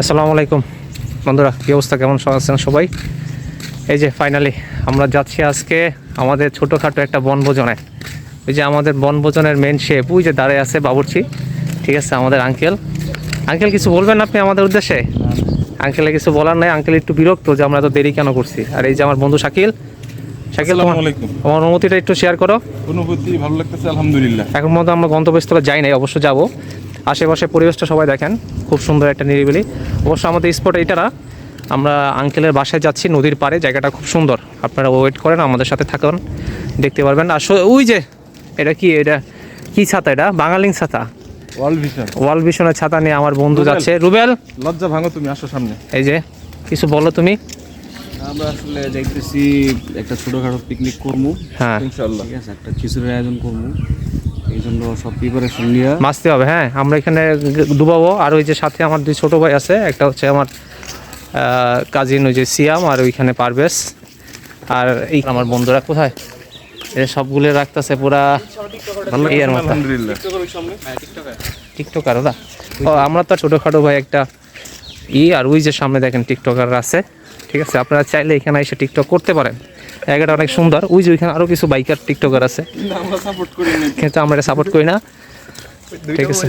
আসসালামু আলাইকুম। বন্ধুরা কী অবস্থা? কেমন আছেন সবাই? এই যে ফাইনালি আমরা যাচ্ছি আজকে আমাদের ছোটোখাটো একটা বনভোজনে। ওই যে আমাদের বনভোজনের মেন শেপ ওই যে দাঁড়ায় আছে বাবুর্চি। ঠিক আছে আমাদের আঙ্কেল আঙ্কেল কিছু বলবেন আপনি আমাদের উদ্দেশ্যে? আঙ্কেলে কিছু বলার নাই আঙ্কেল একটু বিরক্ত যে আমরা তো দেরি কেন করছি। আর এই যে আমার বন্ধু শাকিল। শাকিল তোমার অনুমতিটা একটু শেয়ার করো। অনুভূতি ভালো লাগতেছে আলহামদুলিল্লাহ। এখন মতো আমরা গন্তব্যস্থলে যাই নাই অবশ্য যাব। আশেপাশে পরিবেশটা সবাই দেখেন খুব সুন্দর একটা নিরিবিলি। অবশ্য আমাদের স্পট এইটা না আমরা আঙ্কেলের বাসায় যাচ্ছি নদীর পাড়ে জায়গাটা খুব সুন্দর। আপনারা ওয়েট করেন আমাদের সাথে থাকুন দেখতে পারবেন। আর ওই যে এটা কি? এটা কি ছাতা এটা? বাঙালিং ছাতা? ভিশন। ওয়াল ভিশনের ছাতা নিয়ে আমার বন্ধু যাচ্ছে। রুবেল? লজ্জা ভাঙো তুমি আসো সামনে। এই যে কিছু বলো তুমি। আমরা আসলে যাইতেছি একটা ছোটখাটো পিকনিক করব হ্যাঁ। ইনশাআল্লাহ। ঠিক আছে একটা খিচুড়ির আয়োজন করব এই জন্য সব প্রিপারেশন নিয়ে। মাছতে হবে হ্যাঁ। আমরা এখানে ডুবাবো আর ওই যে সাথে আমার দুই ছোট ভাই আছে একটা হচ্ছে আমার কাজিন ওই যে সিয়াম আর ওইখানে পারভেজ। আর এই আমার বন্ধুরা কোথায়? এ সবগুলো রাখতেছে পুরা টিকটকার ওরা। ও আমরা তো ছোটোখাটো ভাই একটা ই আর ওই যে সামনে দেখেন টিকটকার আছে ঠিক আছে? আপনারা চাইলে এখানে এসে টিকটক করতে পারেন। জায়গাটা অনেক সুন্দর। ওই যে ওইখানে আরও কিছু বাইকার টিকটকার আছে। কিন্তু আমরা এটা সাপোর্ট করি না। ঠিক আছে।